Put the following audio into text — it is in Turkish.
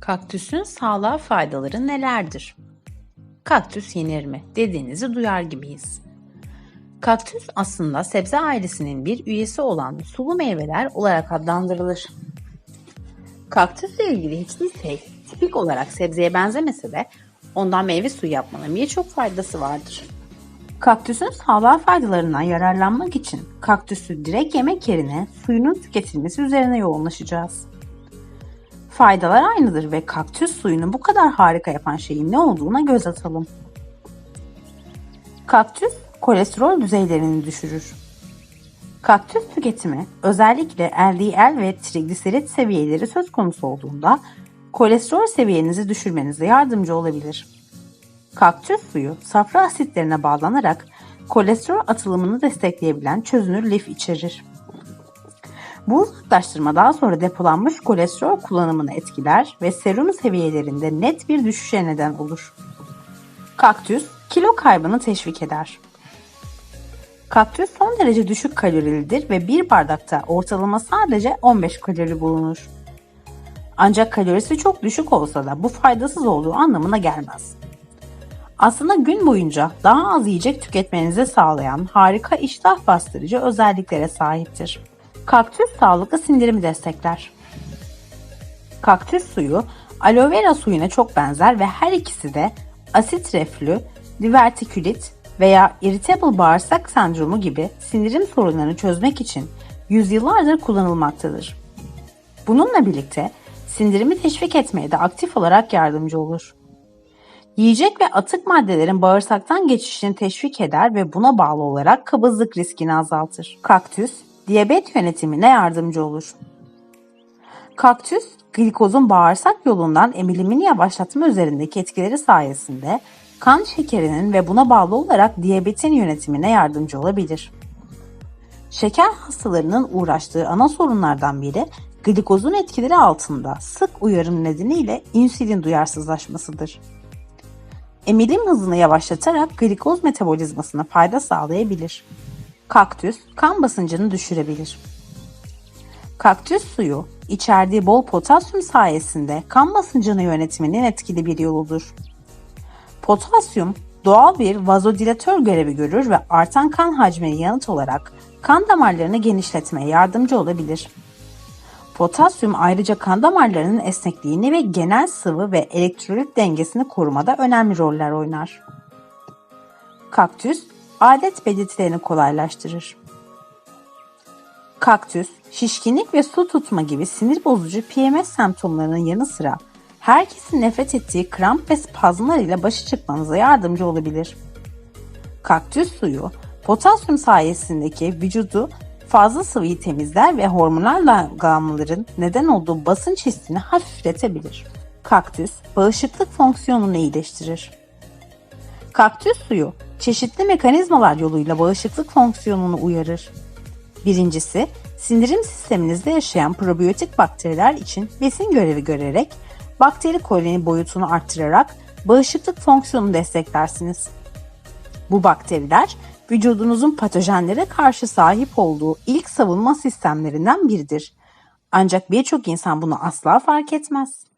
Kaktüsün sağlığa faydaları nelerdir? Kaktüs yenir mi dediğinizi duyar gibiyiz. Kaktüs aslında sebze ailesinin bir üyesi olan sulu meyveler olarak adlandırılır. Kaktüsle ilgili hiçbir şey tipik olarak sebzeye benzemese de ondan meyve suyu yapmanın birçok faydası vardır. Kaktüsün sağlığa faydalarından yararlanmak için kaktüsü direkt yemek yerine suyunun tüketilmesi üzerine yoğunlaşacağız. Faydalar aynıdır ve kaktüs suyunu bu kadar harika yapan şeyin ne olduğuna göz atalım. Kaktüs kolesterol düzeylerini düşürür. Kaktüs tüketimi özellikle LDL ve trigliserit seviyeleri söz konusu olduğunda kolesterol seviyenizi düşürmenize yardımcı olabilir. Kaktüs suyu safra asitlerine bağlanarak kolesterol atılımını destekleyebilen çözünür lif içerir. Bu uzaklaştırma daha sonra depolanmış kolesterol kullanımını etkiler ve serum seviyelerinde net bir düşüşe neden olur. Kaktüs kilo kaybını teşvik eder. Kaktüs son derece düşük kalorilidir ve bir bardakta ortalama sadece 15 kalori bulunur. Ancak kalorisi çok düşük olsa da bu faydasız olduğu anlamına gelmez. Aslında gün boyunca daha az yiyecek tüketmenizi sağlayan harika iştah bastırıcı özelliklere sahiptir. Kaktüs sağlıklı sindirimi destekler. Kaktüs suyu aloe vera suyuna çok benzer ve her ikisi de asit reflü, divertikülit veya irritable bağırsak sendromu gibi sindirim sorunlarını çözmek için yüzyıllardır kullanılmaktadır. Bununla birlikte sindirimi teşvik etmeye de aktif olarak yardımcı olur. Yiyecek ve atık maddelerin bağırsaktan geçişini teşvik eder ve buna bağlı olarak kabızlık riskini azaltır. Kaktüs, diyabet yönetimine yardımcı olur. Kaktüs, glikozun bağırsak yolundan emilimini yavaşlatma üzerindeki etkileri sayesinde kan şekerinin ve buna bağlı olarak diyabetin yönetimine yardımcı olabilir. Şeker hastalarının uğraştığı ana sorunlardan biri glikozun etkileri altında sık uyarım nedeniyle insülin duyarsızlaşmasıdır. Emilim hızını yavaşlatarak glikoz metabolizmasına fayda sağlayabilir. Kaktüs kan basıncını düşürebilir. Kaktüs suyu içerdiği bol potasyum sayesinde kan basıncını yönetiminin etkili bir yoludur. Potasyum doğal bir vazodilatör görevi görür ve artan kan hacmine yanıt olarak kan damarlarını genişletmeye yardımcı olabilir. Potasyum ayrıca kan damarlarının esnekliğini ve genel sıvı ve elektrolit dengesini korumada önemli roller oynar. Kaktüs, adet belirtilerini kolaylaştırır. Kaktüs, şişkinlik ve su tutma gibi sinir bozucu PMS semptomlarının yanı sıra herkesin nefret ettiği kramp ve spazmlar ile başa çıkmanıza yardımcı olabilir. Kaktüs suyu, potasyum sayesindeki vücudu fazla sıvıyı temizler ve hormonal dalgalanmaların neden olduğu basınç hissini hafifletebilir. Kaktüs, bağışıklık fonksiyonunu iyileştirir. Kaktüs suyu, çeşitli mekanizmalar yoluyla bağışıklık fonksiyonunu uyarır. Birincisi, sindirim sisteminizde yaşayan probiyotik bakteriler için besin görevi görerek bakteri koloni boyutunu arttırarak bağışıklık fonksiyonunu desteklersiniz. Bu bakteriler vücudunuzun patojenlere karşı sahip olduğu ilk savunma sistemlerinden biridir. Ancak birçok insan bunu asla fark etmez.